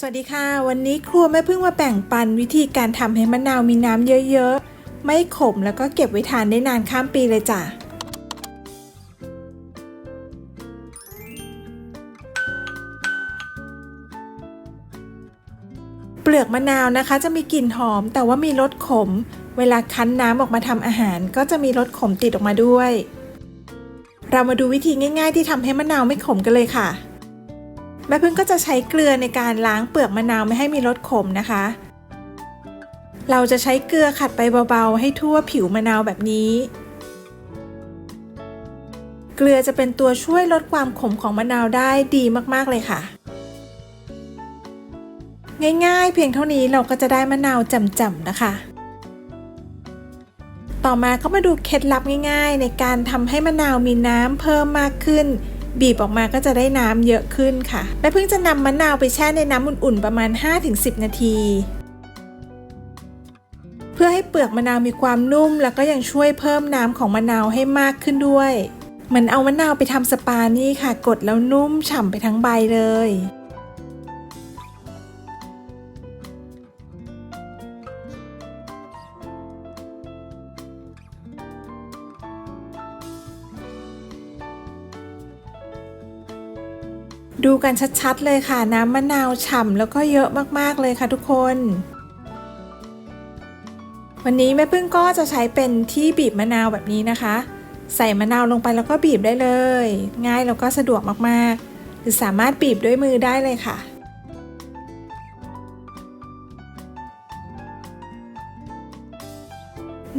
สวัสดีค่ะ วันนี้ครัวแม่พึ่งมาแบ่งปันวิธีการทำให้มะนาวมีน้ำเยอะๆ ไม่ขมแล้วก็เก็บไว้ทานได้นานข้ามปีเลยจ้ะ เปลือกมะนาวนะคะจะมีกลิ่นหอมแต่ว่ามีรสขม เวลาคั้นน้ำออกมาทำอาหาร ก็จะมีรสขมติดออกมาด้วย เรามาดูวิธีง่าย ๆ ที่ทำให้มะนาวไม่ขมกันเลยค่ะ แม่พึ่งก็จะใช้เกลือในการล้างเปลือกมะนาวไม่ให้มีรสขมนะคะ เราจะใช้เกลือขัดไปเบาๆ ให้ทั่วผิวมะนาวแบบนี้ เกลือจะเป็นตัวช่วยลดความขมของมะนาวได้ดีมากๆเลยค่ะ ง่ายๆ เพียงเท่านี้เราก็จะได้มะนาวจำๆนะคะ ต่อมาก็มาดูเคล็ดลับง่าย ๆ ในการทำให้มะนาวมีน้ำเพิ่มมากขึ้น บีบออกมาก็จะได้น้ำเยอะขึ้นค่ะแม่เพิ่งจะนำมะนาวไปแช่ในน้ำอุ่นๆประมาณ 5-10 นาที เพื่อให้เปลือกมะนาวมีความนุ่ม แล้วก็ยังช่วยเพิ่มน้ำของมะนาวให้มากขึ้นด้วย เหมือนเอามะนาวไปทำสปานี่ค่ะ กดแล้วนุ่มฉ่ำไปทั้งใบเลย ดูกันชัดๆเลยค่ะ น้ำมะนาวฉ่ำแล้วก็เยอะมากๆเลยค่ะทุกคน วันนี้แม่พึ่งก็จะใช้เป็นที่บีบมะนาวแบบนี้นะคะ ใส่มะนาวลงไปแล้วก็บีบได้เลย ง่ายแล้วก็สะดวกมากๆ หรือสามารถบีบด้วยมือได้เลยค่ะ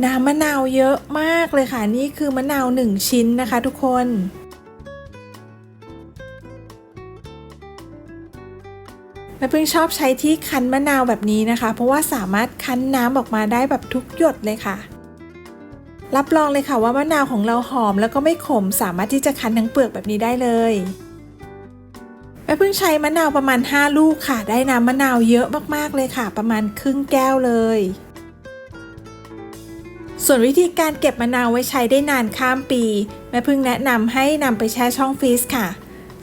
น้ำมะนาวเยอะมากเลยค่ะ นี่คือมะนาวหนึ่งชิ้นนะคะทุกคน แม่พึ่งชอบใช้ที่คั้นมะนาวแบบนี้นะคะ เพราะว่าสามารถคั้นน้ำออกมาได้แบบทุกหยดเลยค่ะ รับรองเลยค่ะว่ามะนาวของเราหอมแล้วก็ไม่ขม สามารถที่จะคั้นทั้งเปลือกแบบนี้ได้เลยแม่พึ่งใช้มะนาวประมาณ 5 ลูกค่ะ ได้น้ำมะนาวเยอะมากๆเลยค่ะ ประมาณครึ่งแก้วเลย ส่วนวิธีการเก็บมะนาวไว้ใช้ได้นานข้ามปีแม่พึ่งแนะนำให้นำไปแช่ช่องฟรีซค่ะ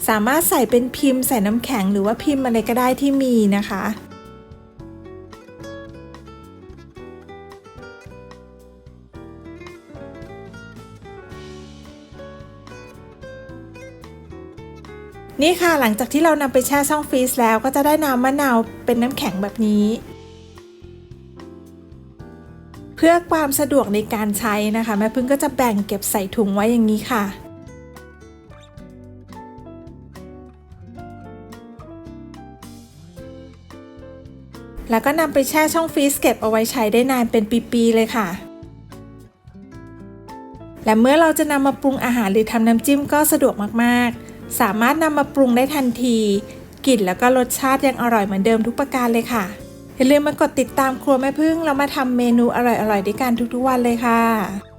สามารถใส่เป็นพิมพ์ใส่น้ำแข็งหรือว่าพิมพ์อะไรก็ได้ที่มีนะคะ นี่ค่ะหลังจากที่เรานำไปแช่ช่องฟรีซแล้วก็จะได้น้ำมะนาวเป็นน้ำแข็งแบบนี้เพื่อความสะดวกในการใช้นะคะ แม่พึ่งก็จะแบ่งเก็บใส่ถุงไว้อย่างนี้ค่ะ แล้วก็นำไปแช่ช่องฟรีซเก็บเอาไว้ใช้ได้นานเป็นปีๆเลยค่ะ และเมื่อเราจะนำมาปรุงอาหารหรือทำน้ำจิ้มก็สะดวกมากๆ สามารถนำมาปรุงได้ทันที กลิ่นแล้วก็รสชาติยังอร่อยเหมือนเดิมทุกประการเลยค่ะ อย่าลืมมากดติดตามครัวแม่พึ่งแล้วมาทำเมนูอร่อยๆด้วยกันทุกๆวันเลยค่ะ